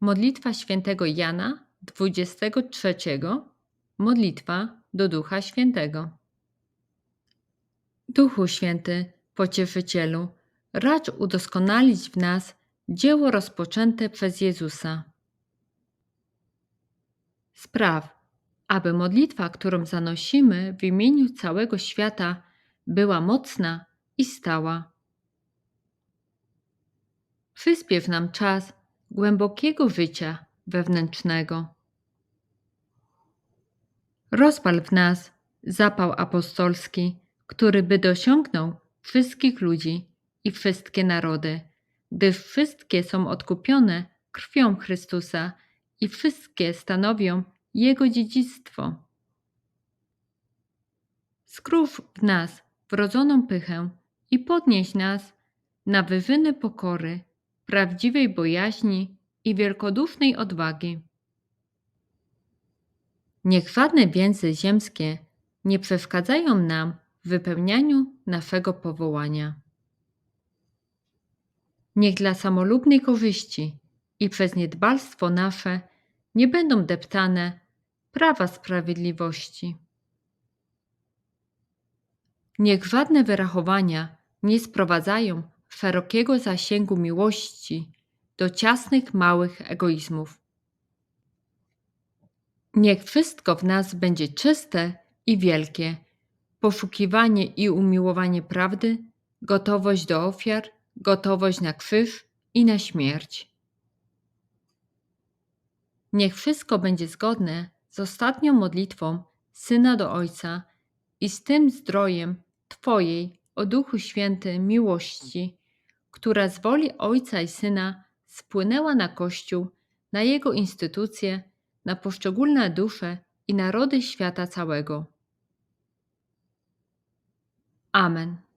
Modlitwa świętego Jana 23. Modlitwa do Ducha Świętego. Duchu Święty, Pocieszycielu, racz udoskonalić w nas dzieło rozpoczęte przez Jezusa. Spraw, aby modlitwa, którą zanosimy w imieniu całego świata, była mocna i stała. Przyspiew nam czas głębokiego życia wewnętrznego. Rozpal w nas zapał apostolski, który by dosiągnął wszystkich ludzi i wszystkie narody, gdyż wszystkie są odkupione krwią Chrystusa i wszystkie stanowią Jego dziedzictwo. Skrów w nas wrodzoną pychę i podnieś nas na wyżyny pokory, prawdziwej bojaźni i wielkodusznej odwagi. Niech żadne więzy ziemskie nie przeszkadzają nam w wypełnianiu naszego powołania. Niech dla samolubnej korzyści i przez niedbalstwo nasze nie będą deptane prawa sprawiedliwości. Niech żadne wyrachowania nie sprowadzają szerokiego zasięgu miłości do ciasnych, małych egoizmów. Niech wszystko w nas będzie czyste i wielkie. Poszukiwanie i umiłowanie prawdy, gotowość do ofiar, gotowość na krzyż i na śmierć. Niech wszystko będzie zgodne z ostatnią modlitwą Syna do Ojca i z tym zdrojem Twojej, o Duchu Święty, miłości, która z woli Ojca i Syna spłynęła na Kościół, na jego instytucje, na poszczególne dusze i narody świata całego. Amen.